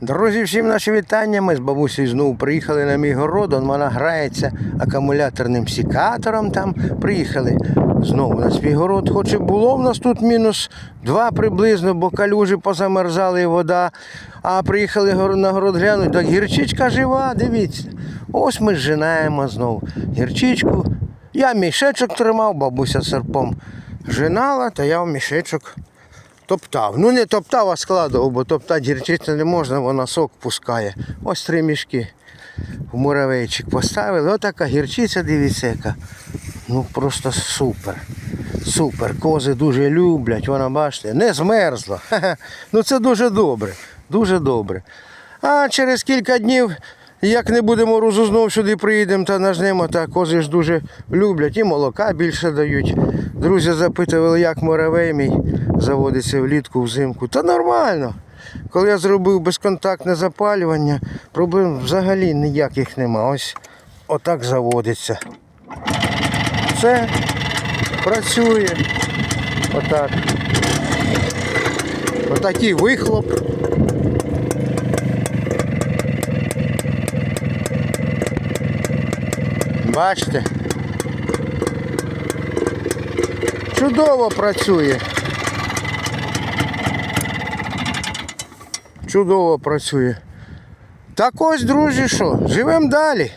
Друзі, всім наші вітання. Ми з бабусею знову приїхали на мій город. Он вона грається акумуляторним сікатором. Там приїхали знову на свій город. Хоч і було в нас тут мінус два приблизно, бо калюжі позамерзали і вода. А приїхали на город глянуть, так гірчичка жива, дивіться. Ось ми зжинаємо знову гірчичку. Я мішечок тримав, бабуся серпом жинала, та я в мішечок Топтав. Ну не топтав, а складував, бо топтати гірчицю не можна, вона сок пускає. Ось три мішки в муравейчик поставили. Отака гірчиця, дивіться, яка. Ну просто супер. Супер. Кози дуже люблять, вона бачите, не змерзла. Хе-хе. Ну це дуже добре. Дуже добре. А через кілька днів, як не буде морозу, знов сюди приїдемо та нажнемо, та кози ж дуже люблять і молока більше дають. Друзі запитували, як муравей мій заводиться влітку, взимку. Та нормально. Коли я зробив безконтактне запалювання, проблем взагалі ніяких нема. Ось отак заводиться. Все працює. Отак. Отакий вихлоп. Бачите? Чудово працює. Чудово працює. Так ось, друзі, що, живемо далі.